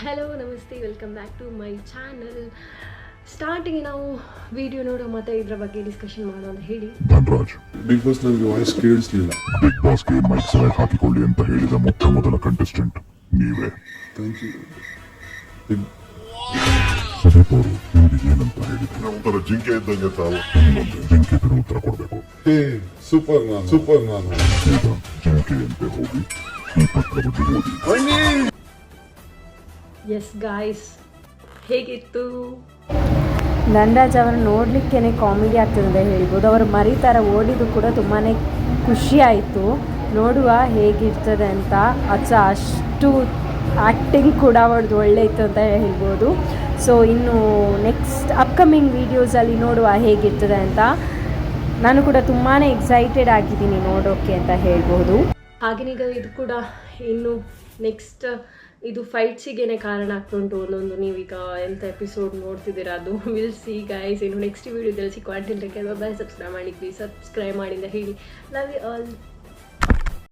Hello ನಮಸ್ತೆ welcome back to my channel starting ನಾವು video ನೋಡೋ ಮತ್ತೆ ಇದ್ರ ಬಗ್ಗೆ ಡಿಸ್ಕಷನ್ ಮಾಡೋ ಅಂತ ಹೇಳಿ. ಧನ್ರಾಜ್ ಬಿಗ್ ಬಾಸ್ ನನಗೆ ವಾಯ್ಸ್ ಕೇಳಿಸ್ಲಿಲ್ಲ. ಬಿಗ್ ಬಾಸ್ಗೆ ಮೈಕ್ ಸಲಹೆ ಹಾಕಿಕೊಳ್ಳಿ ಅಂತ ಹೇಳಿದ ಮೊತ್ತ ಮೊದಲ ಕಂಟೆಸ್ಟೆಂಟ್ ನೀವೇ. ಥ್ಯಾಂಕ್ ಯು ಏನಂತ ಹೇಳಿದ್ರು? ಉತ್ತರ ಜಿಂಕೆ ಇದ್ದಂಗೆ ತಾವು. ಜಿಂಕೆ ತರ ಉತ್ತರ ಕೊಡಬೇಕು. ಹೇ ಸೂಪರ್ ನಾನು ಸೂಪರ್ ನಾನು ಈಗ ಜಿಂಕೆಯಂತೆ ಹೋಗಿ ಈ ಪತ್ರದ ಬಗ್ಗೆ ಓದಿ. ಎಸ್ ಗಾಯ್ಸ್ ಹೇಗಿತ್ತು? ನಂದಾಜ್ ಅವರನ್ನು ನೋಡಲಿಕ್ಕೇ ಕಾಮಿಡಿ ಆಗ್ತದೆ ಅಂತ ಹೇಳ್ಬೋದು. ಅವರು ಮರಿ ಥರ ಓಡಿದ್ದು ಕೂಡ ತುಂಬಾ ಖುಷಿ ಆಯಿತು. ನೋಡುವ ಹೇಗಿರ್ತದೆ ಅಂತ. ಅಚ್ಚ ಅಷ್ಟು ಆ್ಯಕ್ಟಿಂಗ್ ಕೂಡ ಅವ್ರದ್ದು ಒಳ್ಳೆ ಇತ್ತು ಅಂತ ಹೇಳ್ಬೋದು. ಸೊ ಇನ್ನು ನೆಕ್ಸ್ಟ್ ಅಪ್ಕಮಿಂಗ್ ವೀಡಿಯೋಸಲ್ಲಿ ನೋಡುವ ಹೇಗಿರ್ತದೆ ಅಂತ. ನಾನು ಕೂಡ ತುಂಬಾ ಎಕ್ಸೈಟೆಡ್ ಆಗಿದ್ದೀನಿ ನೋಡೋಕ್ಕೆ ಅಂತ ಹೇಳ್ಬೋದು. ಹಾಗೆ ಇದು ಕೂಡ ಇನ್ನು ನೆಕ್ಸ್ಟ್ ಇದು ಫೈಟ್ಸಿಗೇನೆ ಕಾರಣ ಆಗ್ತುಂಟು ಒಂದೊಂದು. ನೀವೀಗ ಎಂಥ ಎಪಿಸೋಡ್ ನೋಡ್ತಿದ್ದೀರಾ ಅದು ವಿಲ್ ಸಿ ಗೈಸ್ ಇನ್ನು ನೆಕ್ಸ್ಟ್ ವೀಡಿಯೋದಲ್ಲಿ ಸಿಕ್ಕುವ ಅಂಟಿಲ್ ಬಾಯ್ ಸಬ್ಸ್ಕ್ರೈಬ್ ಮಾಡಿ ಸಬ್ಸ್ಕ್ರೈಬ್ ಮಾಡಿ ಅಂತ ಹೇಳಿ. Love you all